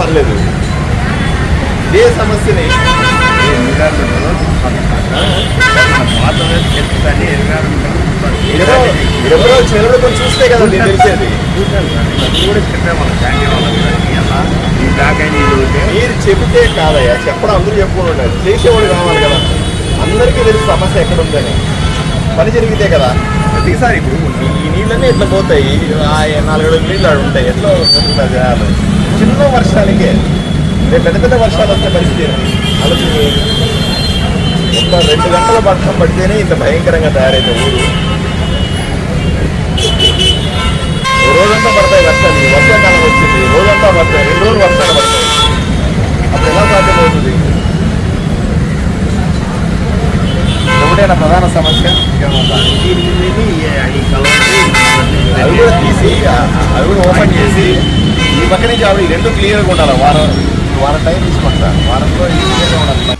పర్లేదు. ఇదే సమస్యని. ఎవరో ఎవరో చెరువులు కొంచెం చూస్తే కదా నేను తెలిసేది. మీరు చెబితే కాదయ్యా చెప్పడం అందరూ చెప్పుకుని ఉండాలి చేసేవాడు కావాలి కదా. అందరికీ తెలుసు సమస్య ఎక్కడ ఉందని పని జరిగితే కదా. ప్రతిసారి ఇప్పుడు ఈ నీళ్ళన్నీ ఎట్లా పోతాయి? ఆ నాలుగు నీళ్ళు ఆడ ఉంటాయి. ఎట్లా వస్తుంది జనాలు చిన్న వర్షాలకే రేపు పెద్ద పెద్ద వర్షాలు వస్తే పరిస్థితి అలాగే ఒక రెండు గంటల వర్షం పడితేనే ఇంత భయంకరంగా తయారైతే ఊరు. రోజంతా పడతాయి వర్షాలు. వర్షాకాలం వచ్చింది. రోజంతా పడతాయి. రెండు రోజులు వర్షాలు పడతాయి. అప్పుడు ఎలా సాధ్యమవుతుంది? ఒకటేనా ప్రధాన సమస్య? అవి కూడా తీసి అవి కూడా ఓపెన్ చేసి ఈ పక్క నుంచి ఆవిడ రెండు క్లియర్గా ఉండాలి. వారం వారం టైం తీసుకుంటా. వారంలో క్లియర్గా ఉండాలి?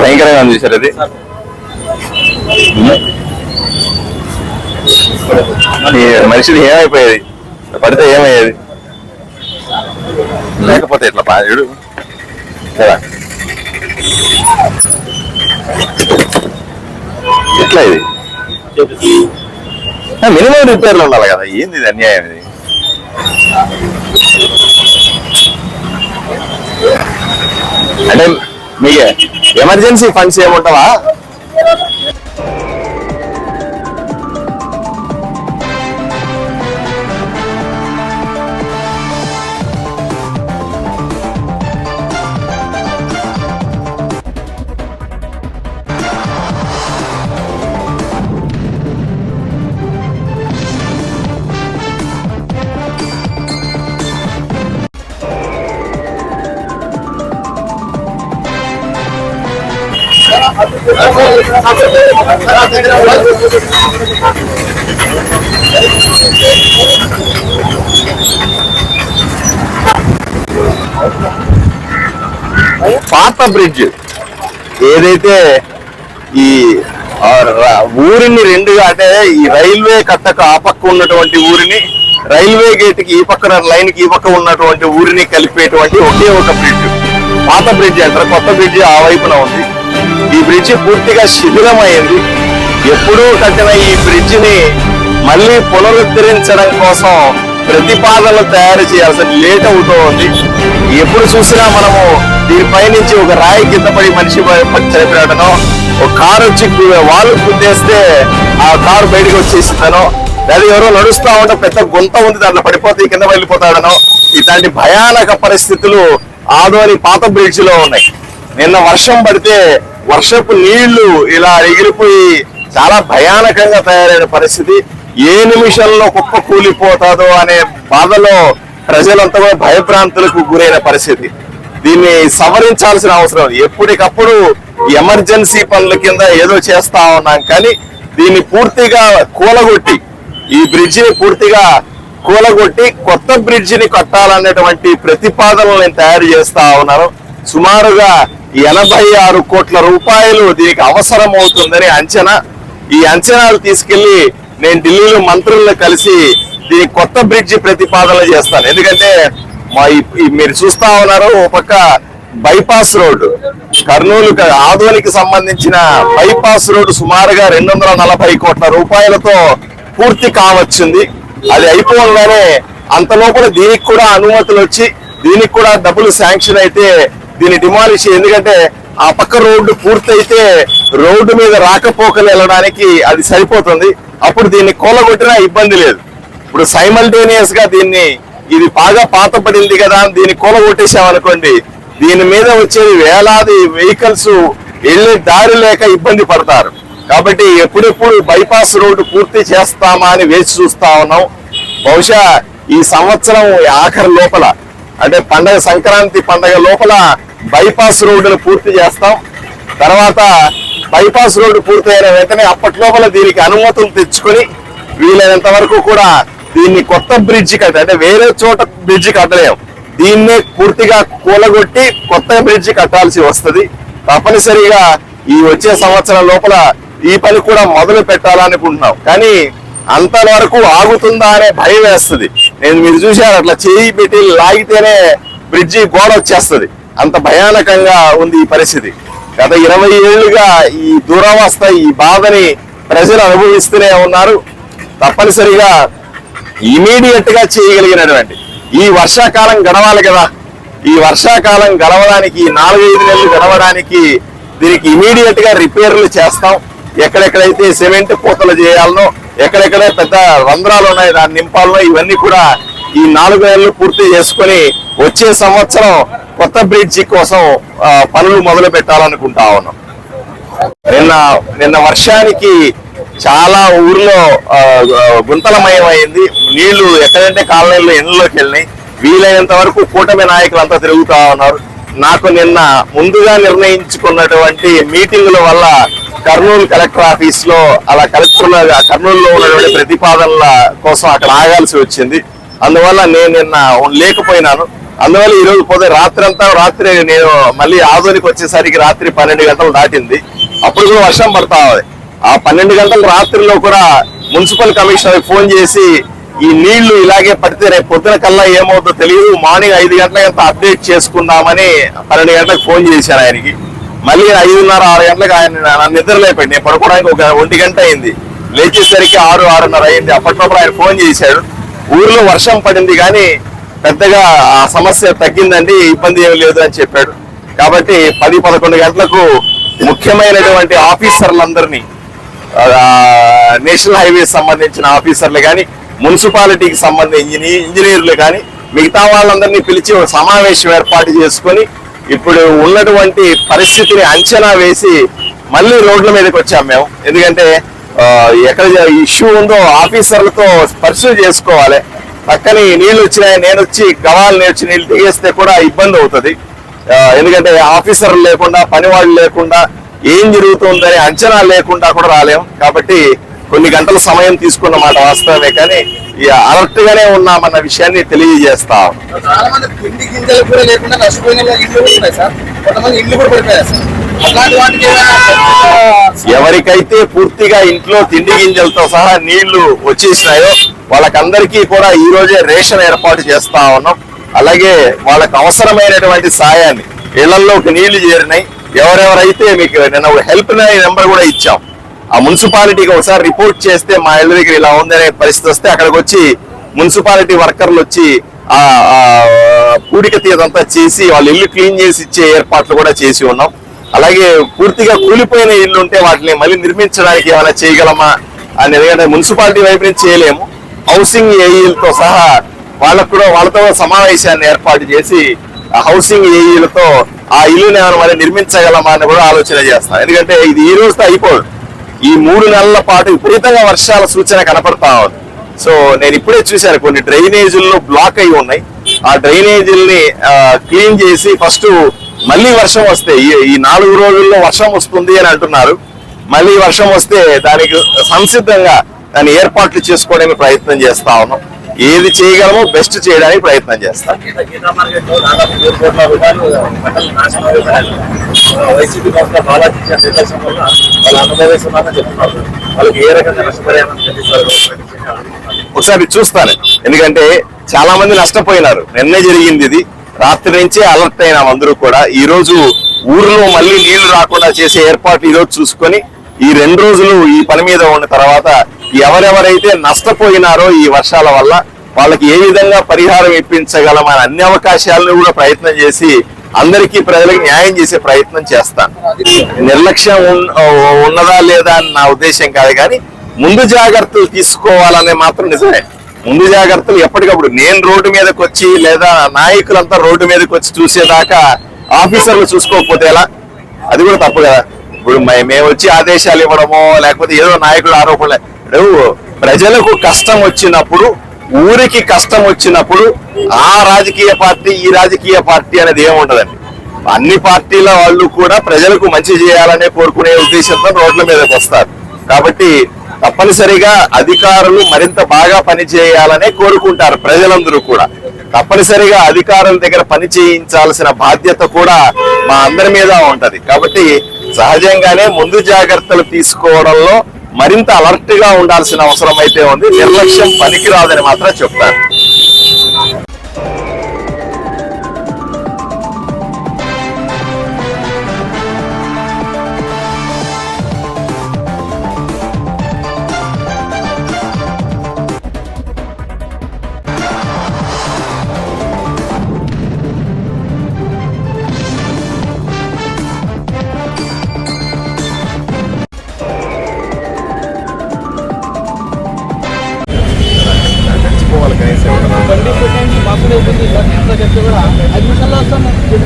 భయంకరంగా ఉంది సార్ అది. మనిషిది ఏమైపోయేది? పడితే ఏమయ్యేది? లేకపోతే ఇట్లా పాడు ఎట్లా ఇది? మినిమం రిపేర్లు ఉండాలి కదా. ఏంది ఇది అన్యాయం ఇది? అంటే మీ ఎమర్జెన్సీ ఫండ్స్ ఏముంటావా? పాత బ్రిడ్జ్ ఏదైతే ఈ ఊరిని రెండుగా అంటే ఈ రైల్వే కట్టకు ఆ పక్క ఉన్నటువంటి ఊరిని రైల్వే గేట్కి ఈ పక్కన లైన్కి ఈ పక్క ఉన్నటువంటి ఊరిని కలిపేటువంటి ఒకే ఒక బ్రిడ్జ్. పాత బ్రిడ్జ్ అంటారు. కొత్త బ్రిడ్జ్ ఆ వైపున ఉంది. ఈ బ్రిడ్జి పూర్తిగా శిథిలమైంది ఎప్పుడూ కట్టిన ఈ బ్రిడ్జిని మళ్ళీ పునరుద్ధరించడం కోసం ప్రతిపాదనలు తయారు చేయాల్సిన లేట్ అవుతూ ఉంది. ఎప్పుడు చూసినా మనము దీనిపై నుంచి ఒక రాయి కింద పడి మనిషి చనిపోయాడనో ఒక కారు వచ్చి వాళ్ళు గుద్దేస్తే ఆ కారు బయటకు వచ్చేసిందనో లేదా ఎవరో నడుస్తా ఉంటే పెద్ద గుంత ఉంది దాంట్లో పడిపోతే కింద వెళ్ళిపోతాడనో ఇట్లాంటి భయానక పరిస్థితులు ఆదోని పాత బ్రిడ్జ్లో ఉన్నాయి. నిన్న వర్షం పడితే వర్షపు నీళ్ళు ఇలా ఎగిరిపోయి చాలా భయానకంగా తయారైన పరిస్థితి. ఏ నిమిషంలో కుప్ప కూలిపోతాదో అనే బాధలో ప్రజలంతా కూడా భయభ్రాంతులకు గురైన పరిస్థితి. దీన్ని సవరించాల్సిన అవసరం ఎప్పటికప్పుడు ఎమర్జెన్సీ పనుల కింద ఏదో చేస్తా ఉన్నాం కానీ దీన్ని పూర్తిగా కూలగొట్టి ఈ బ్రిడ్జిని పూర్తిగా కూలగొట్టి కొత్త బ్రిడ్జిని కట్టాలనేటువంటి ప్రతిపాదనలు నేను తయారు చేస్తా ఉన్నాను సుమారుగా ఎనభై ఆరు కోట్ల రూపాయలు దీనికి అవసరం అవుతుందని అంచనా. ఈ అంచనాలు తీసుకెళ్ళి నేను ఢిల్లీలో మంత్రులను కలిసి దీని కొత్త బ్రిడ్జి ప్రతిపాదన చేస్తాను. ఎందుకంటే మా మీరు చూస్తా ఉన్నారు ఓ పక్క బైపాస్ రోడ్డు. కర్నూలు ఆదోనికి సంబంధించిన బైపాస్ రోడ్డు సుమారుగా రెండు వందల నలభై కోట్ల రూపాయలతో పూర్తి కావచ్చింది. అది అయిపోగానే అంతలోపల దీనికి కూడా అనుమతులు వచ్చి దీనికి కూడా డబ్బులు శాంక్షన్ అయితే దీన్ని డిమాలిష్ ఎందుకంటే ఆ పక్క రోడ్డు పూర్తయితే రోడ్డు మీద రాకపోకలు వెళ్ళడానికి అది సరిపోతుంది. అప్పుడు దీన్ని కూలగొట్టినా ఇబ్బంది లేదు. ఇప్పుడు సైమల్టేనియస్గా దీన్ని ఇది బాగా పాతపడింది కదా దీన్ని కూలగొట్టేసామనుకోండి దీని మీద వచ్చేది వేలాది వెహికల్స్ వెళ్ళే దారి లేక ఇబ్బంది పడతారు. కాబట్టి ఎప్పుడెప్పుడు బైపాస్ రోడ్డు పూర్తి చేస్తామా అని వేచి చూస్తా ఉన్నాం. బహుశా ఈ సంవత్సరం ఆఖరి లోపల అంటే పండగ సంక్రాంతి పండగ లోపల బైపాస్ రోడ్డును పూర్తి చేస్తాం. తర్వాత బైపాస్ రోడ్డు పూర్తయిన వెంటనే అప్పట్లోపల దీనికి అనుమతులు తెచ్చుకొని వీలైనంత వరకు కూడా దీన్ని కొత్త బ్రిడ్జి కట్ట అంటే వేరే చోట బ్రిడ్జి కట్టలేము దీన్నే పూర్తిగా కూలగొట్టి కొత్త బ్రిడ్జి కట్టాల్సి వస్తుంది. తప్పనిసరిగా ఈ వచ్చే సంవత్సరం లోపల ఈ పని కూడా మొదలు పెట్టాలనుకుంటున్నాం. కానీ అంత వరకు ఆగుతుందా అనే భయం వేస్తుంది. నేను మీరు చూశారు అట్లా చేయి పెట్టి లాగితేనే బ్రిడ్జి గోడ వచ్చేస్తుంది. అంత భయానకంగా ఉంది ఈ పరిస్థితి. గత ఇరవై ఏళ్ళుగా ఈ దురవస్థ ఈ బాధని ప్రజలు అనుభవిస్తూనే ఉన్నారు. తప్పనిసరిగా ఇమీడియట్గా చేయగలిగినటువంటి ఈ వర్షాకాలం గడవాలి కదా. ఈ వర్షాకాలం గడవడానికి నాలుగైదు నెలలు గడవడానికి దీనికి ఇమీడియట్గా రిపేర్లు చేస్తాం. ఎక్కడెక్కడైతే సిమెంట్ పూతలు చేయాలనో ఎక్కడెక్కడ పెద్ద రంధ్రాలు ఉన్నాయి దాన్ని నింపాలనో ఇవన్నీ కూడా ఈ నాలుగు నెలలు పూర్తి చేసుకొని వచ్చే సంవత్సరం కొత్త బ్రిడ్జి కోసం పనులు మొదలు పెట్టాలనుకుంటా ఉన్నాం. నిన్న నిన్న వర్షానికి చాలా ఊర్లో గుంతలమయమైంది. నీళ్ళు ఎక్కడంటే కాలనీల్లో ఎండ్లోకి వెళ్ళినాయి. వీలైనంత వరకు కూటమి నాయకులు అంతా తిరుగుతా ఉన్నారు. నాకు నిన్న ముందుగా నిర్ణయించుకున్నటువంటి మీటింగుల వల్ల కర్నూలు కలెక్టర్ ఆఫీస్లో అలా కలెక్టర్ కర్నూలులో ఉన్నటువంటి ప్రతిపాదనల కోసం అక్కడ ఆగాల్సి వచ్చింది. అందువల్ల నేను నిన్న లేకపోయినాను. అందువల్ల ఈ రోజు పోతే రాత్రి అంతా రాత్రి నేను మళ్ళీ ఆదోనికి వచ్చేసరికి రాత్రి పన్నెండు గంటలు దాటింది. అప్పుడు కూడా వర్షం పడతా ఉంది. ఆ పన్నెండు గంటల రాత్రిలో కూడా మున్సిపల్ కమిషనర్ ఫోన్ చేసి ఈ నీళ్ళు ఇలాగే పడితే రేపు పొద్దున కల్లా ఏమవుతుందో తెలియదు. మార్నింగ్ ఐదు గంటలకంతా అప్డేట్ చేసుకుందామని పన్నెండు గంటలకు ఫోన్ చేశాను ఆయనకి. మళ్ళీ ఐదున్నర ఆరు గంటలకు ఆయన నన్ను నిద్రలేపాడు. నేను పడుకోవడానికి ఒక ఒంటి గంట అయింది. లేచేసరికి ఆరు ఆరున్నర అయింది. అప్పటినప్పుడు ఆయన ఫోన్ చేశాడు. ఊర్లో వర్షం పడింది కానీ పెద్దగా ఆ సమస్య తగ్గిందండి ఇబ్బంది ఏమి లేదు అని చెప్పాడు. కాబట్టి పది పదకొండు గంటలకు ముఖ్యమైనటువంటి ఆఫీసర్లందరినీ నేషనల్ హైవేస్ సంబంధించిన ఆఫీసర్లు కానీ మున్సిపాలిటీకి సంబంధించిన ఇంజనీర్లు కానీ మిగతా వాళ్ళందరినీ పిలిచి ఒక సమావేశం ఏర్పాటు చేసుకొని ఇప్పుడు ఉన్నటువంటి పరిస్థితిని అంచనా వేసి మళ్ళీ రోడ్ల మీదకి వచ్చాం మేము. ఎందుకంటే ఎక్కడ ఇష్యూ ఉందో ఆఫీసర్లతో పరిశీలి చేసుకోవాలి. పక్కని నీళ్ళు వచ్చినాయి నేను వచ్చి గవాలు వచ్చి నీళ్ళు దిగేస్తే కూడా ఇబ్బంది అవుతుంది. ఎందుకంటే ఆఫీసర్లు లేకుండా పనివాళ్ళు లేకుండా ఏం జరుగుతుందని అంచనా లేకుండా కూడా రాలేం. కాబట్టి కొన్ని గంటల సమయం తీసుకున్న మాట వాస్తవమే కానీ అలర్ట్ గానే ఉన్నామన్న విషయాన్ని తెలియజేస్తాం ఎవరికైతే పూర్తిగా ఇంట్లో తిండి గింజలతో సహా నీళ్ళు వచ్చేసినాయో వాళ్ళకందరికీ కూడా ఈ రోజే రేషన్ ఏర్పాటు చేస్తా ఉన్నాం. అలాగే వాళ్ళకు అవసరమైనటువంటి సాయాన్ని ఇళ్ళలోకి నీళ్ళు చేరినాయి. ఎవరెవరైతే మీకు నిన్న హెల్ప్ నెంబర్ కూడా ఇచ్చాం. ఆ మున్సిపాలిటీకి ఒకసారి రిపోర్ట్ చేస్తే మా ఇళ్ళ దగ్గర ఇలా ఉందనే పరిస్థితి వస్తే అక్కడికి వచ్చి మున్సిపాలిటీ వర్కర్లు వచ్చి ఆ పూడిక తీదంతా చేసి వాళ్ళ ఇల్లు క్లీన్ చేసి ఇచ్చే ఏర్పాట్లు కూడా చేసి ఉన్నాం. అలాగే పూర్తిగా కూలిపోయిన ఇల్లు ఉంటే వాటిని మళ్ళీ నిర్మించడానికి ఏమైనా చేయగలమా? అని ఎందుకంటే మున్సిపాలిటీ వైపు నుంచి చేయలేము. హౌసింగ్ ఏఈలతో సహా వాళ్ళకు కూడా వాళ్ళతో సమావేశాన్ని ఏర్పాటు చేసి ఆ హౌసింగ్ ఏఈలతో ఆ ఇల్లుని ఏమైనా మరి నిర్మించగలమా అని కూడా ఆలోచన చేస్తాం. ఎందుకంటే ఇది ఈ రోజుతో అయిపోదు. ఈ మూడు నెలల పాటు విపరీతంగా వర్షాల సూచన కనపడతా ఉంది. సో నేను ఇప్పుడే చూశాను కొన్ని డ్రైనేజీల్లో బ్లాక్ అయి ఉన్నాయి. ఆ డ్రైనేజీల్ని క్లీన్ చేసి ఫస్ట్ మళ్ళీ వర్షం వస్తే ఈ నాలుగు రోజుల్లో వర్షం వస్తుంది అని అంటున్నారు. మళ్ళీ వర్షం వస్తే దానికి సంసిద్ధంగా దాని ఏర్పాట్లు చేసుకోవడానికి ప్రయత్నం చేస్తా ఉన్నాం. ఏది చేయగలమో బెస్ట్ చేయడానికి ప్రయత్నం చేస్తాం. ఒకసారి చూస్తాను. ఎందుకంటే చాలా మంది నష్టపోయినారు. నిన్నే జరిగింది ఇది. రాత్రి నుంచే అలర్ట్ అయినాం అందరూ కూడా. ఈ రోజు ఊర్లో మళ్ళీ నీళ్ళు రాకుండా చేసే ఏర్పాట్లు ఈ రోజు చూసుకొని ఈ రెండు రోజులు ఈ పని మీద ఉన్న తర్వాత ఎవరెవరైతే నష్టపోయినారో ఈ వర్షాల వల్ల వాళ్ళకి ఏ విధంగా పరిహారం ఇప్పించగలమా అన్ని అవకాశాలను కూడా ప్రయత్నం చేసి అందరికీ ప్రజలకు న్యాయం చేసే ప్రయత్నం చేస్తాను. నిర్లక్ష్యం ఉన్నదా లేదా అని నా ఉద్దేశం కాదు కానీ ముందు జాగ్రత్తలు తీసుకోవాలనే మాత్రం నిజమే. ముందు జాగ్రత్తలు ఎప్పటికప్పుడు నేను రోడ్డు మీదకి వచ్చి లేదా నాయకులంతా రోడ్డు మీదకి వచ్చి చూసేదాకా ఆఫీసర్లు చూసుకోకపోతే ఎలా? అది కూడా తప్పు కదా. ఇప్పుడు మేము వచ్చి ఆదేశాలు ఇవ్వడమో లేకపోతే ఏదో నాయకుడు ఆరోపణలు. ఇప్పుడు ప్రజలకు కష్టం వచ్చినప్పుడు ఊరికి కష్టం వచ్చినప్పుడు ఆ రాజకీయ పార్టీ ఈ రాజకీయ పార్టీ అనేది ఏముండదండి. అన్ని పార్టీల వాళ్ళు కూడా ప్రజలకు మంచి చేయాలనే కోరుకునే ఉద్దేశంతో రోడ్ల మీదకి వస్తారు. కాబట్టి తప్పనిసరిగా అధికారులు మరింత బాగా పనిచేయాలనే కోరుకుంటారు ప్రజలందరూ కూడా. తప్పనిసరిగా అధికారుల దగ్గర పని చేయించాల్సిన బాధ్యత కూడా మా అందరి మీద ఉంటది. కాబట్టి సహజంగానే ముందు జాగ్రత్తలు తీసుకోవడంలో మరింత అలర్ట్గా ఉండాల్సిన అవసరం అయితే ఉంది. నిర్లక్ష్యం పనికిరాదని మాత్రం చెప్తారు.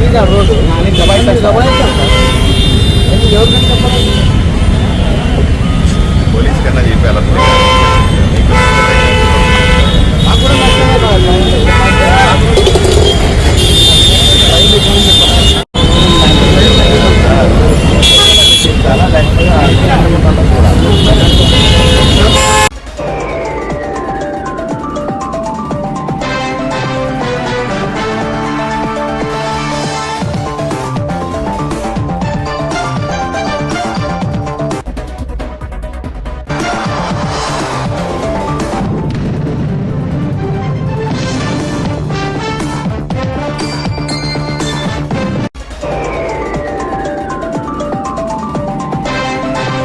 ಇದೆ ರೋಡು ನಾನು ದಬಾಯಿಸ್ತಾ ದಬಾಯಿಸ್ತಾ ಪೊಲೀಸ್ ಕನ್ನ చెప్పాలి లేకపోతే